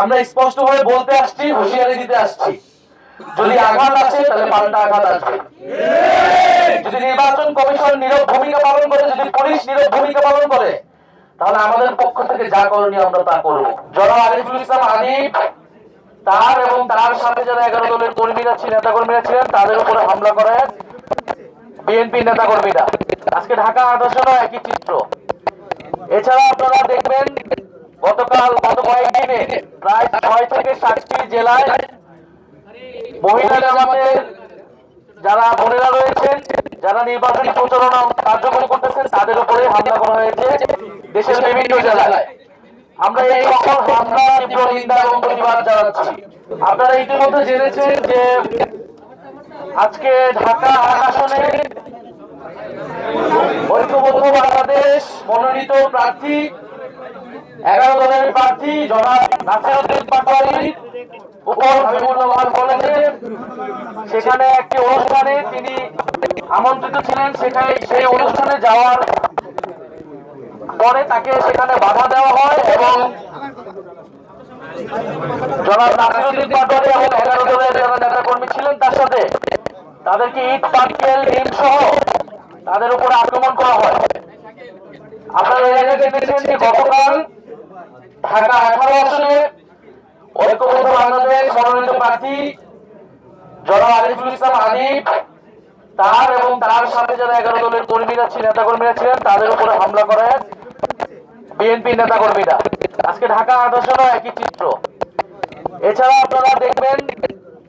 আমরা স্পষ্ট ভাবে বলতে আসছি, হুঁশিয়ারি দিতে আসছি। যদি আঘাত আসে, তাহলে পাল্টা আঘাত আসবে। যদি নির্বাচন কমিশন নীরব ভূমিকা পালন করে, যদি পুলিশ নীরব ভূমিকা পালন করে, তাহলে আমাদের পক্ষ থেকে যা করণীয় আমরা তা করব। জনাব আরিফুল ইসলাম আদিব তার এবং তার সাথে যারা এগারো দলের কর্মীরা ছিলেন নেতা কর্মীরা ছিলেন, তাদের উপরে হামলা করে বিএনপি নেতা কর্মীরা আজকে ঢাকা আদর্শনও একই চিত্র। এছাড়া আপনারা দেখবেন গতকাল গত কয়েকদিনে, প্রায় ছয় থেকে সাতটি জেলায় মহিলা জামাতের যারা বোনেরা রয়েছেন, যারা নির্বাচনী প্রচারণা কার্যক্রম করতেছেন, তাদের উপরে হামলা করা হয়েছে দেশের বিভিন্ন জেলায়। আমরা এই সকল হামলা তীব্র নিন্দা এবং প্রতিবাদ জানাচ্ছি। আপনারা ইতিমধ্যে জেনেছেন যে আজকে ঢাকা আসনে ঐক্যবদ্ধ বাংলাদেশ মনোনীত প্রার্থী এগারো দলের প্রার্থী জনাব নাসিরুদ্দিন পাটোয়ারি। উপর হাবিবুল্লাহ কলেজে। সেখানে একটি অনুষ্ঠানে তিনি আমন্ত্রিত ছিলেন। সেখানে সেই অনুষ্ঠানে যাওয়ার পরে তাকে সেখানে বাধা দেওয়া হয় এবং জনাব নাসিরুদ্দিন পাটোয়ারি এবং এগারো দলের যারা নেতা কর্মী ছিলেন তার সাথে তাদেরকে ইট পাটকেল ডিম সহ তাদের উপরে আক্রমণ করা হয়। আপনারা দেখেছেন যে গতকাল ঢাকা আঠারো আসনে ঐক্যবদ্ধ বাংলাদেশ মনোনীত প্রার্থী জনাব আরিফুল ইসলাম আদিব তার এবং তার সাথে যারা এগারো দলের কর্মীরা ছিলেন নেতা কর্মীরা ছিলেন, তাদের উপরে হামলা করে বিএনপি নেতা কর্মীরা আজকে ঢাকা আদর্শনও একই চিত্র। এছাড়া আপনারা দেখবেন,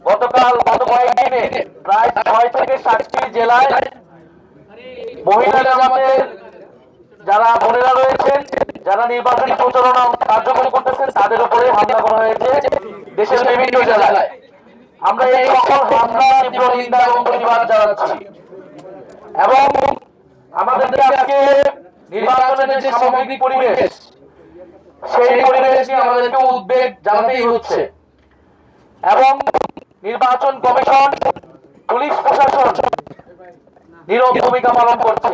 গতকাল গত কয়েকদিনে প্রায় ছয় থেকে সাতটি জেলায় মহিলা জামাতের যারা বোনেরা রয়েছেন যারা নির্বাচনী প্রচারণা কার্যক্রম করতেছেন, তাদের উপরে হামলা করা হয়েছে দেশের বিভিন্ন জেলায়। আমরা এই সকল হামলা তীব্র নিন্দা এবং প্রতিবাদ জানাচ্ছি। এবং আমাদের আজকে নির্বাচনের যে সামগ্রিক পরিবেশ, সেই পরিবেশ নিয়ে আমাদেরকে উদ্বেগ জানাতেই হচ্ছে। এবং নির্বাচন কমিশন, পুলিশ প্রশাসন নীরব ভূমিকা পালন করছে।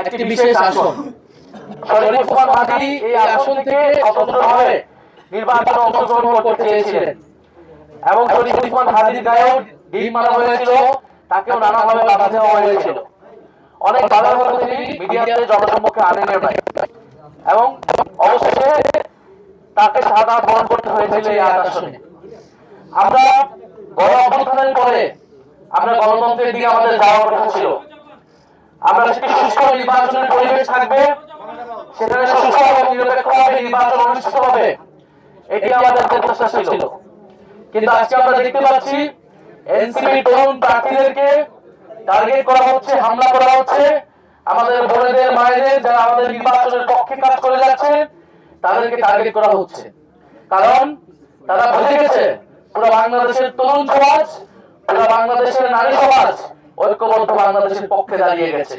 একটি বিশেষ আসন। শরীফ ওসমান এই আসন থেকে স্বতন্ত্রভাবে নির্বাচনে অংশগ্রহণ করতে চেয়েছিলেন। এবং শরীফ ওসমান হাদির গায়েও ডিম মারা হয়েছিল তাকেও নানাভাবে বাধা দেওয়া হয়েছিল। অনেক বাধা হলেও তিনি মিডিয়াতে জনসম্মুখে আনেন নাই। এবং অবশেষে তাকে সাদা বরণ করতে হয়েছিল এই আসনে। আমরা গণ অভ্যুত্থানের পরে আমরা গণতন্ত্রের দিকে আমাদের যাওয়ার কথা ছিল। আমরা পরিবেশ থাকবে। এটি আমাদের কিন্তু আজকে আমরা হামলা করা হচ্ছে। আমাদের বোনেদের, মায়েদের যারা আমাদের নির্বাচনের পক্ষে কাজ করে যাচ্ছে তাদেরকে টার্গেট করা হচ্ছে। কারণ তারা বুঝে গেছে, পুরো বাংলাদেশের তরুণ সমাজ, পুরো বাংলাদেশের নারী সমাজ ঐক্যবদ্ধ বাংলাদেশের পক্ষে দাঁড়িয়ে গেছে।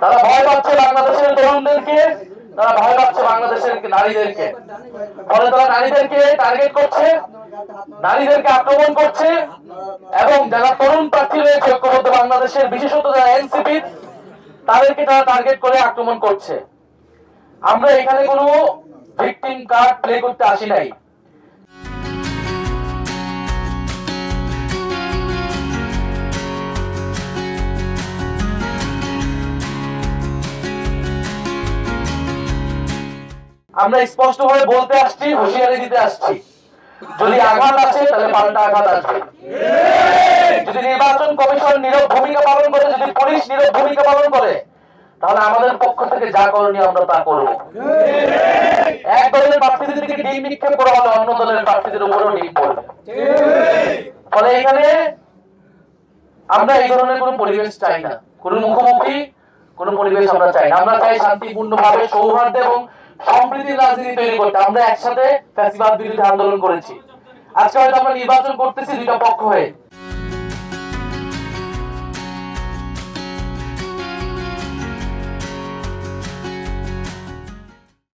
তারা ভয় পাচ্ছে বাংলাদেশের তরুণদেরকে তারা ভয় পাচ্ছে বাংলাদেশের নারীদেরকে। ফলে তারা নারীদেরকে টার্গেট করছে নারীদেরকে আক্রমণ করছে এবং যারা তরুণ প্রার্থী রয়েছে ঐক্যবদ্ধ বাংলাদেশের বিশেষত যারা এনসিপি তাদেরকে তারা টার্গেট করে আক্রমণ করছে। আমরা এখানে কোনো ভিকটিম কার্ড প্লে করতে আসি নাই। আমরা স্পষ্ট ভাবে বলতে আসছি, হুঁশিয়ারি দিতে আসছি। যদি আঘাত আসে, তাহলে পাল্টা আঘাত আসবে। যদি নির্বাচন কমিশন নীরব ভূমিকা পালন করে, যদি পুলিশ নীরব ভূমিকা পালন করে, তাহলে আমাদের পক্ষ থেকে যা করণীয় আমরা তা করব। এক দলের প্রার্থীদেরকে ডিম নিক্ষেপ করা হলে অন্য দলের প্রার্থীদের উপরেও ডিম পড়বে। ফলে এখানে আমরা এই ধরনের কোন পরিবেশ চাই না। কোন মুখোমুখি, কোন পরিবেশ আমরা চাই না। আমরা চাই শান্তিপূর্ণ ভাবে সৌহার্দ্য এবং সম্প্রীতির রাজনীতি তৈরি করতে। আমরা একসাথে ফ্যাসিবাদ বিরুদ্ধে আন্দোলন করেছি। আজকে হয়তো আমরা নির্বাচন করতেছি দুইটা পক্ষ হয়ে।